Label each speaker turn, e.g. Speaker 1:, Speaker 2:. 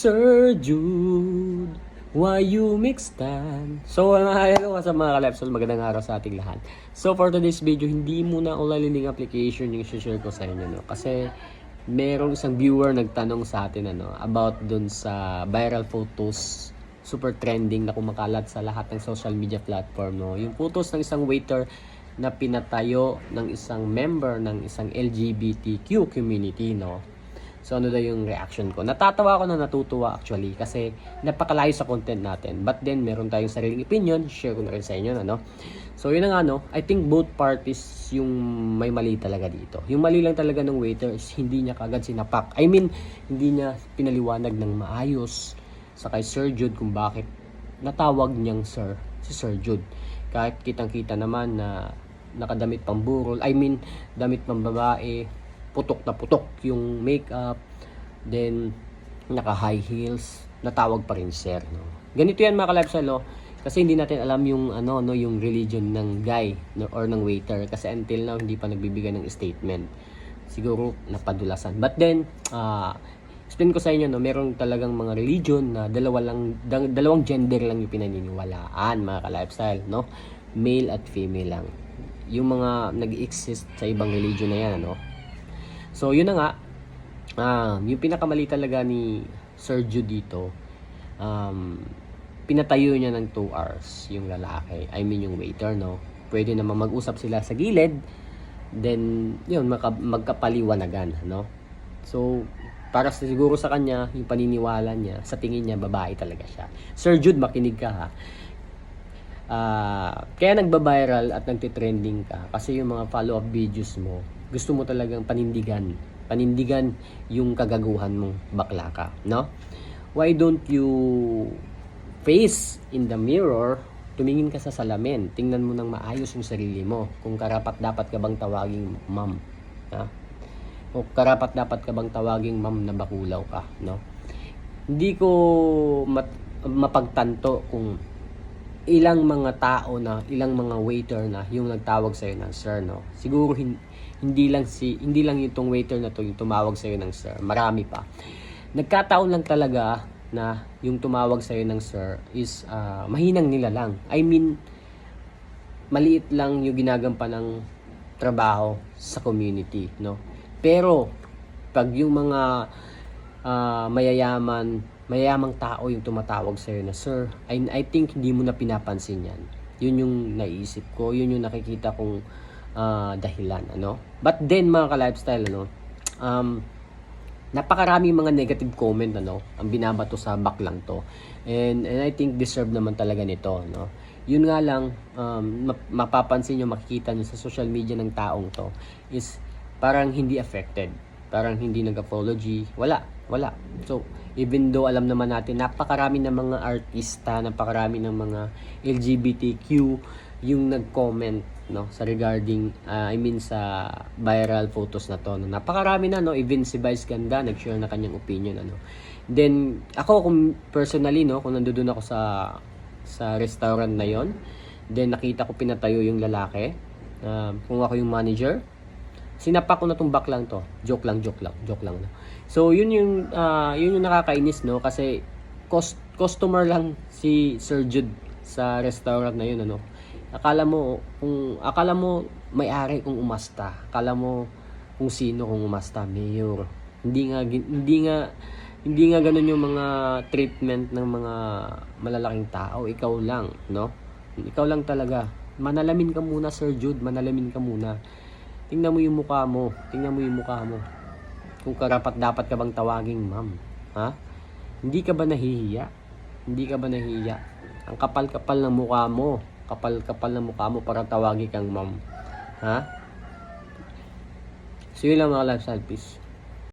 Speaker 1: Sir Jude, why you mix tan? So, mga hello ka sa mga kalapsol, magandang araw sa ating lahat. So, for today's video, hindi muna ako application yung share ko sa inyo, no? Kasi, merong isang viewer nagtanong sa atin, ano, about dun sa viral photos super trending na kumakalat sa lahat ng social media platform, no? Yung photos ng isang waiter na pinatayo ng isang member ng isang LGBTQ community, no? So ano daw yung reaction ko? Natatawa ako na natutuwa actually kasi napakalayo sa content natin. But then meron tayong sariling opinion, share ko na rin sa inyo ano. So yun na nga no, I think both parties yung may mali talaga dito. Yung mali lang talaga ng waiter is hindi niya kagad sinapak. I mean, hindi niya pinaliwanag ng maayos sa kay Sir Jude kung bakit natawag niyang Sir si Sir Jude. Kahit kitang-kita naman na nakadamit pang burol, I mean, damit pang babae, putok na putok yung makeup, then naka high heels, natawag pa rin sir, no. Ganito yan mga kalapsal, no? Kasi hindi natin alam yung ano no yung religion ng guy no, or ng waiter kasi until now hindi pa nagbibigay ng statement. Siguro napadulasan. But then ah explain ko sa inyo no, meron talagang mga religion na dalawa lang dal- dalawang gender lang yung pinaniniwalaan mga ka-lifestyle, no? Male at female lang. Yung mga nag-exist sa ibang religion na yan, ano? So, yun na nga. Um, yung pinakamali talaga ni Jude dito, um, pinatayo niya ng 2 hours yung lalaki. I mean yung waiter, no? Pwede naman mag-usap sila sa gilid. Then, yun, magka, magkapaliwanagan, no? So, para siguro sa kanya, yung paniniwala niya, sa tingin niya, babae talaga siya. Sir Jude, makinig ka ha. Ah, kaya nagba-viral at nagtitrending ka kasi yung mga follow-up videos mo, gusto mo talagang panindigan. Panindigan yung kagaguhan mong bakla ka, no? Why don't you face in the mirror, tumingin ka sa salamin, tingnan mo ng maayos yung sarili mo, kung karapat dapat ka bang tawaging ma'am, ha? O karapat dapat ka bang tawaging ma'am na bakulaw ka, no? Hindi ko mat- mapagtanto kung ilang mga tao na, ilang mga waiter na yung nagtawag sa'yo ng sir, no? Siguro hin- hindi lang si hindi lang itong waiter na to yung tumawag sa'yo ng sir. Marami pa. Nagkataon lang talaga na yung tumawag sa'yo ng sir is ah, mahinang nila lang. I mean, maliit lang yung ginagampan ng trabaho sa community, no? Pero pag yung mga ah, mayayaman, mayayamang tao yung tumatawag sa na sir, I, I think hindi mo na pinapansin yan. Yun yung naisip ko, yun yung nakikita kong ah, dahilan, ano? But then mga ka-lifestyle, ano, um, napakaraming mga negative comment ano ang binabato sa back lang to and and I think deserve naman talaga nito no yun nga lang um, map- mapapansin nyo makikita nyo sa social media ng taong to is parang hindi affected parang hindi nag-apology. Wala wala. So even though alam naman natin napakarami ng mga artista napakarami ng mga LGBTQ yung nag-comment no sa regarding ah, I mean sa viral photos na to no? napakarami na no. Even si Vice Ganda nag-share na kanyang opinion ano. Then ako kung personally no kung nandoon ako sa sa restaurant na yon then nakita ko pinatayo yung lalaki ah, kung ako yung manager sinapak ko na tong back lang to. Joke lang joke lang joke lang so yun yung ah, yun yung nakakainis no? Kasi cost, customer lang si Sir Jude sa restaurant na yun ano? Akala mo kung akala mo may-ari kung umasta. Akala mo kung sino kung umasta mayor. Hindi nga hindi nga hindi nga ganun yung mga treatment ng mga malalaking tao. Ikaw lang no? Ikaw lang talaga. Manalamin ka muna Sir Jude. Manalamin ka muna tingnan mo yung mukha mo. Tingnan mo yung mukha mo. Kung karapat dapat ka bang tawaging ma'am ha? Hindi ka ba nahihiya? Hindi ka ba nahihiya? Ang kapal-kapal ng mukha mo. Kapal-kapal ng mukha mo para tawagin kang ma'am ha? So yun lang mga lifestyle peace